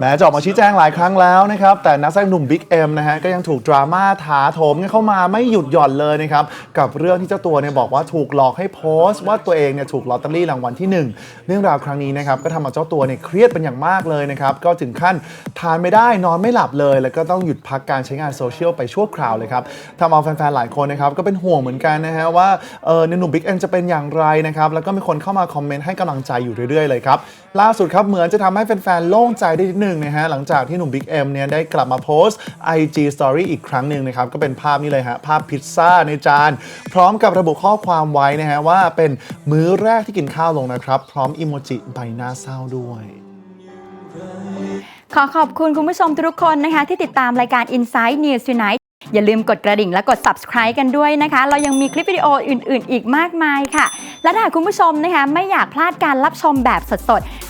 แม้จะออกมาชี้แจงหลายครั้งแล้วนะครับ แต่นักแสดงหนุ่มบิ๊กเอ็มนะฮะก็ยังถูกดราม่าถาโถมเข้ามาไม่หยุดหย่อนเลยนะครับ กับเรื่องที่เจ้าตัวเนี่ยบอกว่าถูกหลอกให้โพสต์ ว่าตัวเองเนี่ยถูกลอตเตอรี่รางวัลที่ 1 เรื่องราวครั้งนี้นะครับ ก็ทำเอาเจ้าตัวเนี่ยเครียดเป็นอย่างมากเลยนะครับ ก็ถึงขั้นทานไม่ได้นอนไม่หลับเลย แล้วก็ต้องหยุดพักการใช้งานโซเชียลไปชั่วคราวเลยครับทำเอาแฟนๆหลายคนนะครับก็เป็นห่วงเหมือนกันนะฮะว่าเออหนุ่มบิ๊กเอ็มจะเป็นอย่างไรนะครับแล้วก็มีคนเข้ามาคอมเมนต์ให้กำลังใจอยู่เรื่อยๆเลยครับล่าสุดครับเหมือนจะทำให้แฟนๆโล่งใจได้นิดหนึ่งนะฮะหลังจากที่หนุ่มบิ๊กเอ็มเนี่ยได้กลับมาโพสต์ IG Story อีกครั้งหนึ่งนะครับ ก็เป็นภาพนี้เลยฮะ ภาพพิซซ่าในจาน พร้อมกับระบุข้อความไว้นะฮะ ว่าเป็นมื้อแรกที่กินข้าวลงนะครับ พร้อมอิโมจิใบหน้าเศร้าด้วยขอขอบคุณคุณผู้ชมทุกคนนะคะ ที่ติดตามรายการ Inside News Tonight อย่าลืมกดกระดิ่งและกด subscribe กันด้วยนะคะ เรายังมีคลิปวิดีโออื่น ๆ อีกมากมายค่ะ และถ้าคุณผู้ชมนะคะ ไม่อยากพลาดการรับชมแบบสด ๆ